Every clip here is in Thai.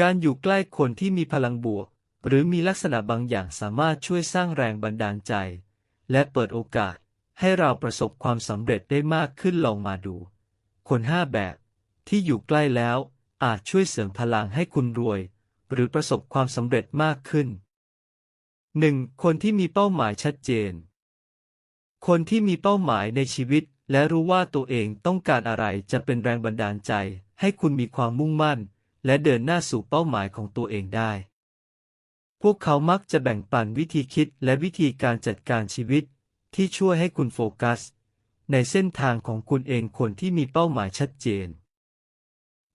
การอยู่ใกล้คนที่มีพลังบวก หรือมีลักษณะบางอย่างสามารถช่วยสร้างแรงบันดาลใจ และเปิดโอกาสให้เราประสบความสำเร็จได้มากขึ้นลองมาดู คนห้าแบบ ที่อยู่ใกล้แล้ว อาจช่วยเสริมพลังให้คุณรวย หรือประสบความสำเร็จมากขึ้น 1. คนที่มีเป้าหมายชัดเจน คนที่มีเป้าหมายในชีวิต และรู้ว่าตัวเองต้องการอะไรจะเป็นแรงบันดาลใจ ให้คุณมีความมุ่งมั่น และเดินหน้าสู่เป้าหมายของตัวเองได้ พวกเขามักจะแบ่งปันวิธีคิดและวิธีการจัดการชีวิต ที่ช่วยให้คุณโฟกัส ในเส้นทางของคุณเองคนที่มีเป้าหมายชัดเจน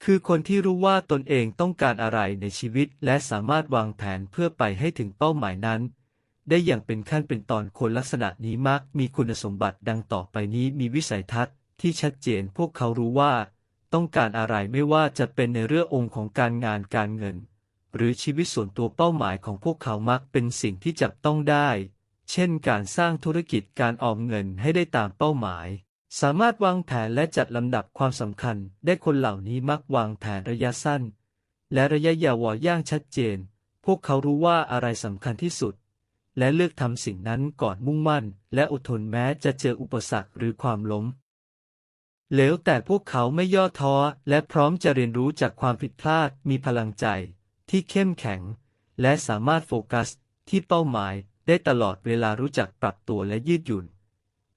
คือคนที่รู้ว่าตนเองต้องการอะไรในชีวิตและสามารถวางแผนเพื่อไปให้ถึงเป้าหมายนั้น ได้อย่างเป็นขั้นเป็นตอนคนลักษณะนี้มักมีคุณสมบัติดังต่อไปนี้มีวิสัยทัศน์ที่ชัดเจนพวกเขารู้ว่า ต้องการอะไรไม่ว่าจะเป็นในเรื่ององค์ของการงานการเงิน หรือชีวิตส่วนตัวเป้าหมายของพวกเขามักเป็นสิ่งที่จับต้องได้ เช่นการสร้างธุรกิจการออมเงินให้ได้ตามเป้าหมาย สามารถวางแผนและจัดลำดับความสำคัญ ได้คนเหล่านี้มักวางแผนระยะสั้น และระยะยาวอย่างชัดเจน พวกเขารู้ว่าอะไรสำคัญที่สุด และเลือกทำสิ่งนั้นก่อนมุ่งมั่น และอดทนแม้จะเจออุปสรรคหรือความล้ม เหลวแต่พวกเขาไม่ย่อท้อและพร้อมจะเรียนรู้จากความผิดพลาด มีพลังใจที่เข้มแข็ง และสามารถโฟกัสที่เป้าหมายได้ตลอดเวลารู้จักปรับตัวและยืดหยุ่น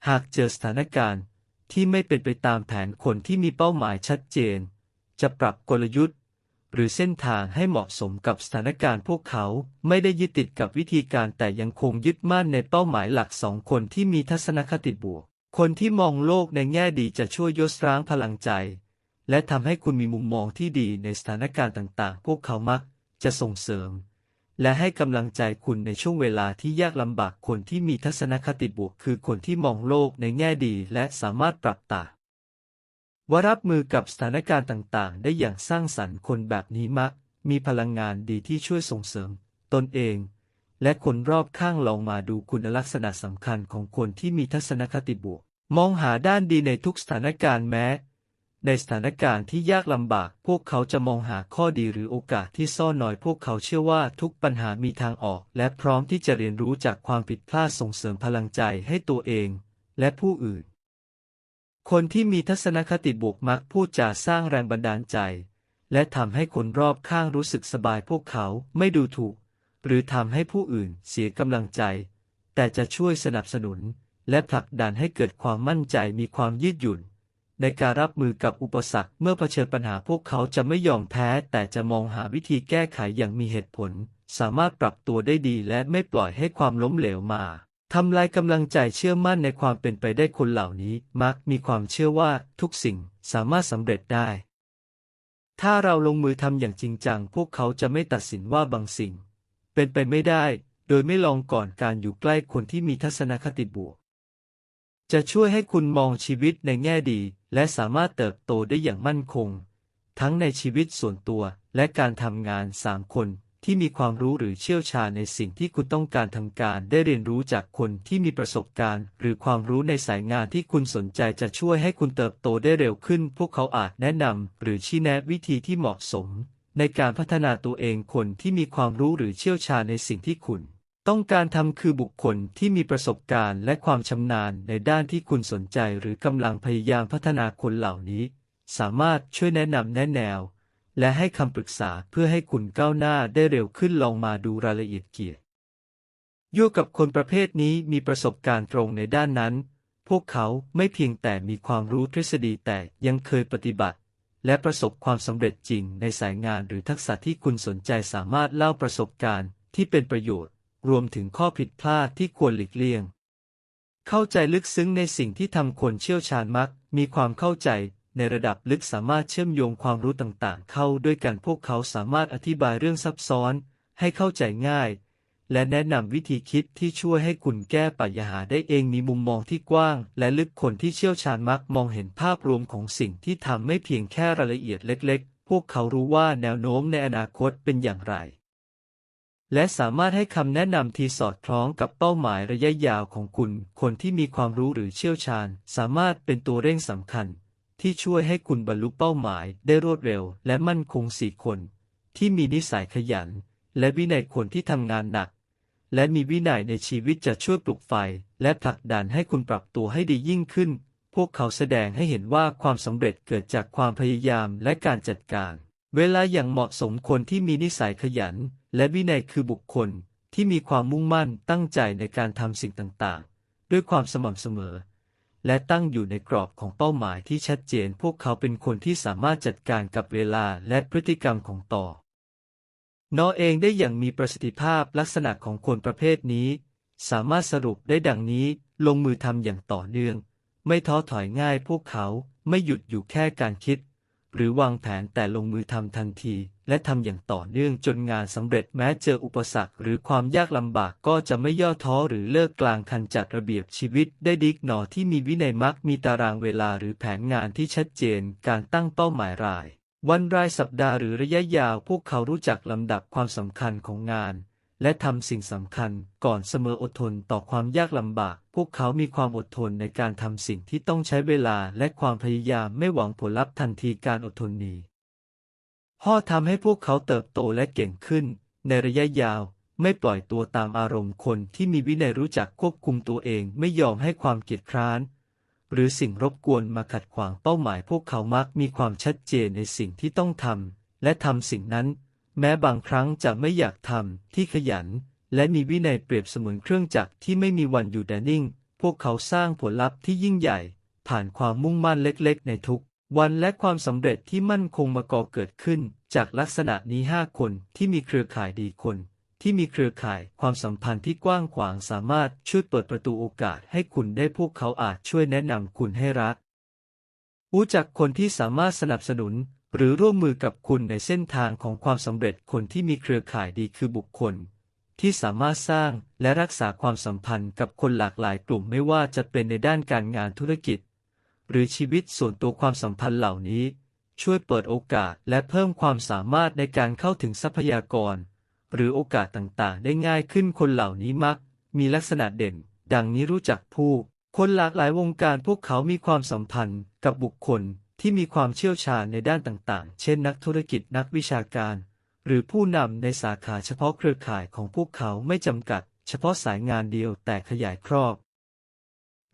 หากเจอสถานการณ์ที่ไม่เป็นไปตามแผนคนที่มีเป้าหมายชัดเจน จะปรับกลยุทธ์ หรือเส้นทางให้เหมาะสมกับสถานการณ์พวกเขาไม่ได้ยึดติดกับวิธีการแต่ยังคงยึดมั่นในเป้าหมายหลักสองคนที่มีทัศนคติบวก คนที่มองโลกในแง่ดีจะช่วยยศร้างพลังใจ และทำให้คุณมีมุมมองที่ดีในสถานการณ์ต่างๆ พวกเขามักจะส่งเสริม และให้กำลังใจคุณในช่วงเวลาที่ยากลำบากคนที่มีทัศนคติบวก คือคนที่มองโลกในแง่ดีและสามารถปรับตาว่ารับมือกับสถานการณ์ต่างๆ ได้อย่างสร้างสรรค์คนแบบนี้มัก มีพลังงานดีที่ช่วยส่งเสริม ตนเอง และคนรอบข้างลองมาดูคุณลักษณะสำคัญของคนที่มีทัศนคติบวก มองหาด้านดีในทุกสถานการณ์แม้ ในสถานการณ์ที่ยากลำบาก พวกเขาจะมองหาข้อดีหรือโอกาสที่ซ่อนน้อยพวกเขาเชื่อว่าทุกปัญหามีทางออก และพร้อมที่จะเรียนรู้จากความผิดพลาดส่งเสริมพลังใจให้ตัวเอง และผู้อื่น คนที่มีทัศนคติบวกมักพูดจาสร้างแรงบันดาลใจ และทำให้คนรอบข้างรู้สึกสบายพวกเขาไม่ดูถูก หรือทำให้ผู้อื่นเสียกำลังใจ แต่จะช่วยสนับสนุน และผลักดันให้เกิดความมั่นใจมีความยืดหยุ่น ในการรับมือกับอุปสรรคเมื่อเผชิญปัญหาพวกเขาจะไม่ยอมแพ้ แต่จะมองหาวิธีแก้ไขอย่างมีเหตุผล สามารถปรับตัวได้ดีและไม่ปล่อยให้ความล้มเหลวมาทำลายกำลังใจเชื่อมั่นในความเป็นไปได้คนเหล่านี้ มักมีความเชื่อว่าทุกสิ่งสามารถสำเร็จได้ ถ้าเราลงมือทำอย่างจริงจัง พวกเขาจะไม่ตัดสินว่าบางสิ่ง เป็นไปไม่ได้ โดยไม่ลองก่อนการอยู่ใกล้คนที่มีทัศนคติบวก จะช่วยให้คุณมองชีวิตในแง่ดี และสามารถเติบโตได้อย่างมั่นคง ทั้งในชีวิตส่วนตัวและการทำงานสามคนที่มีความรู้หรือเชี่ยวชาญในสิ่งที่คุณต้องการทำการได้เรียนรู้จากคนที่มีประสบการณ์ หรือความรู้ในสายงานที่คุณสนใจจะช่วยให้คุณเติบโตได้เร็วขึ้น พวกเขาอาจแนะนำหรือชี้แนะวิธีที่เหมาะสม ในการพัฒนาตัวเองคนที่มีความรู้หรือเชี่ยวชาญในสิ่งที่คุณ ต้องการทำคือบุคคลที่มีประสบการณ์และความชำนาญในด้านที่คุณสนใจหรือกำลังพยายามพัฒนาคนเหล่านี้ สามารถช่วยแนะนำแนะแนว และให้คำปรึกษาเพื่อให้คุณก้าวหน้าได้เร็วขึ้นลองมาดูรายละเอียดเกียรติยู่กับคนประเภทนี้มีประสบการณ์ตรงในด้านนั้น พวกเขาไม่เพียงแต่มีความรู้ทฤษฎีแต่ยังเคยปฏิบัติ และประสบความสำเร็จจริงในสายงานหรือทักษะที่คุณสนใจสามารถเล่าประสบการณ์ที่เป็นประโยชน์ รวมถึงข้อผิดพลาดที่ควรหลีกเลี่ยง เข้าใจลึกซึ้งในสิ่งที่ทำคนเชี่ยวชาญมัก มีความเข้าใจในระดับลึกสามารถเชื่อมโยงความรู้ต่างๆ เข้าด้วยกันพวกเขาสามารถอธิบายเรื่องซับซ้อน ให้เข้าใจง่าย และแนะนำวิธีคิดที่ช่วยให้คุณแก้ปัญหาได้เองมีมุมมองที่กว้าง และลึกคนที่เชี่ยวชาญมักมองเห็นภาพรวมของสิ่งที่ทำไม่เพียงแค่รายละเอียดเล็ก ๆ พวกเขารู้ว่าแนวโน้มในอนาคตเป็นอย่างไร และสามารถให้คำแนะนำที่สอดคล้องกับเป้าหมายระยะยาวของคุณ คนที่มีความรู้หรือเชี่ยวชาญ สามารถเป็นตัวเร่งสำคัญ ที่ช่วยให้คุณบรรลุเป้าหมายได้รวดเร็ว และมั่นคงสี่คน ที่มีนิสัยขยัน และวินัยคนที่ทำงานหนัก และมีวินัยในชีวิตจะช่วยปลุกไฟ และผลักดันให้คุณปรับตัวให้ดียิ่งขึ้น พวกเขาแสดงให้เห็นว่าความสำเร็จเกิดจากความพยายามและการจัดการ เวลาอย่างเหมาะสมคนที่มีนิสัยขยัน และวินัยคือบุคคลที่มีความมุ่งมั่นตั้งใจในการทำสิ่งต่างๆ ด้วยความสม่ำเสมอ และตั้งอยู่ในกรอบของเป้าหมายที่ชัดเจน พวกเขาเป็นคนที่สามารถจัดการกับเวลาและพฤติกรรมของต่อนอเองได้อย่างมีประสิทธิภาพลักษณะของคนประเภทนี้ สามารถสรุปได้ดังนี้ลงมือทำอย่างต่อเนื่อง ไม่ท้อถอยง่ายพวกเขาไม่หยุดอยู่แค่การคิด หรือวางแผนแต่ลงมือทำทันที และทำอย่างต่อเนื่องจนงานสำเร็จแม้เจออุปสรรค หรือความยากลำบากก็จะไม่ย่อท้อหรือเลิกกลางคันจัดระเบียบชีวิต ได้ดิกหนอที่มีวินัยมักมีตารางเวลาหรือแผนงานที่ชัดเจน การตั้งเป้าหมายราย วันรายสัปดาห์หรือระยะยาวพวกเขารู้จักลำดับความสำคัญของงาน และทำสิ่งสำคัญก่อนเสมออดทนต่อความยากลำบาก พวกเขามีความอดทนในการทำสิ่งที่ต้องใช้เวลาและความพยายามไม่หวังผลลัพธ์ทันทีการอดทนนี้พ่อทำให้พวกเขาเติบโตและเก่งขึ้น ในระยะยาวไม่ปล่อยตัวตามอารมณ์คนที่มีวินัยรู้จักควบคุมตัวเองไม่ยอมให้ความเกียจคร้าน หรือสิ่งรบกวนมาขัดขวางเป้าหมาย พวกเขามักมีความชัดเจนในสิ่งที่ต้องทำและทำสิ่งนั้น แม้บางครั้งจะไม่อยากทำที่ขยัน และมีวินัยเปรียบเสมือนเครื่องจักรที่ไม่มีวันอยู่แดนิ่ง พวกเขาสร้างผลลัพธ์ที่ยิ่งใหญ่ ผ่านความมุ่งมั่นเล็กๆ ในทุกวันและความสำเร็จที่มั่นคงมาก่อเกิดขึ้น จากลักษณะนี้ห้าคนที่มีเครือข่ายดีคน ที่มีเครือข่ายความสัมพันธ์ที่กว้างขวางสามารถช่วยเปิดประตูโอกาสให้คุณได้พวกเขาอาจช่วยแนะนำคุณให้รักรู้จักคนที่สามารถสนับสนุน หรือร่วมมือกับคุณในเส้นทางของความสำเร็จคนที่มีเครือข่ายดีคือบุคคล ที่สามารถสร้างและรักษาความสัมพันธ์กับคนหลากหลายกลุ่มไม่ว่าจะเป็นในด้านการงานธุรกิจ หรือชีวิตส่วนตัวความสัมพันธ์เหล่านี้ ช่วยเปิดโอกาสและเพิ่มความสามารถในการเข้าถึงทรัพยากร หรือโอกาสต่างๆ ได้ง่ายขึ้นคนเหล่านี้มัก มีลักษณะเด่น ดังนี้รู้จักผู้ คนหลากหลายวงการพวกเขามีความสัมพันธ์กับบุคคล ที่มีความเชี่ยวชาญในด้านต่างๆ เช่นนักธุรกิจนักวิชาการ หรือผู้นำในสาขาเฉพาะเครือข่ายของพวกเขาไม่จำกัด เฉพาะสายงานเดียวแต่ขยายครอบ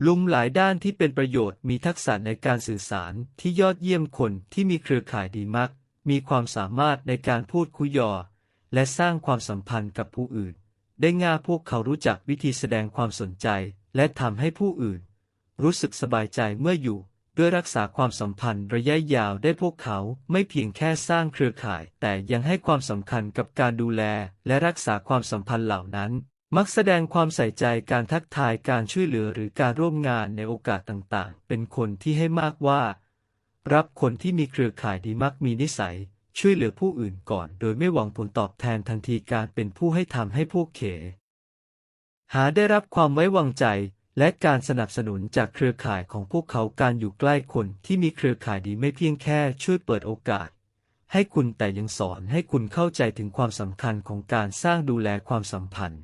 ลุมหลายด้านที่เป็นประโยชน์มีทักษะในการสื่อสารที่ยอดเยี่ยมคนที่มีเครือข่ายดีมัก มีความสามารถในการพูดคุยยอและสร้างความสัมพันธ์กับผู้อื่น ได้ง่ายพวกเขารู้จักวิธีแสดงความสนใจ และทำให้ผู้อื่น รู้สึกสบายใจเมื่ออยู่ ด้วยรักษาความสัมพันธ์ระยะยาวได้พวกเขาไม่เพียงแค่สร้างเครือข่าย แต่ยังให้ความสำคัญกับการดูแล และรักษาความสัมพันธ์เหล่านั้น มักแสดงความใส่ใจการทักทายการช่วยเหลือหรือการร่วมงานในโอกาสต่างๆ เป็นคนที่ให้มากว่า รับคนที่มีเครือข่ายดีมักมีนิสัย ช่วยเหลือผู้อื่นก่อน โดยไม่หวังผลตอบแทนทันทีการเป็นผู้ให้ทำให้พวกเข หาได้รับความไว้วางใจ และการสนับสนุนจากเครือข่ายของพวกเขาการอยู่ใกล้คนที่มีเครือข่ายดีไม่เพียงแค่ช่วยเปิดโอกาส ให้คุณแต่ยังสอนให้คุณเข้าใจถึงความสำคัญของการสร้างดูแลความสัมพันธ์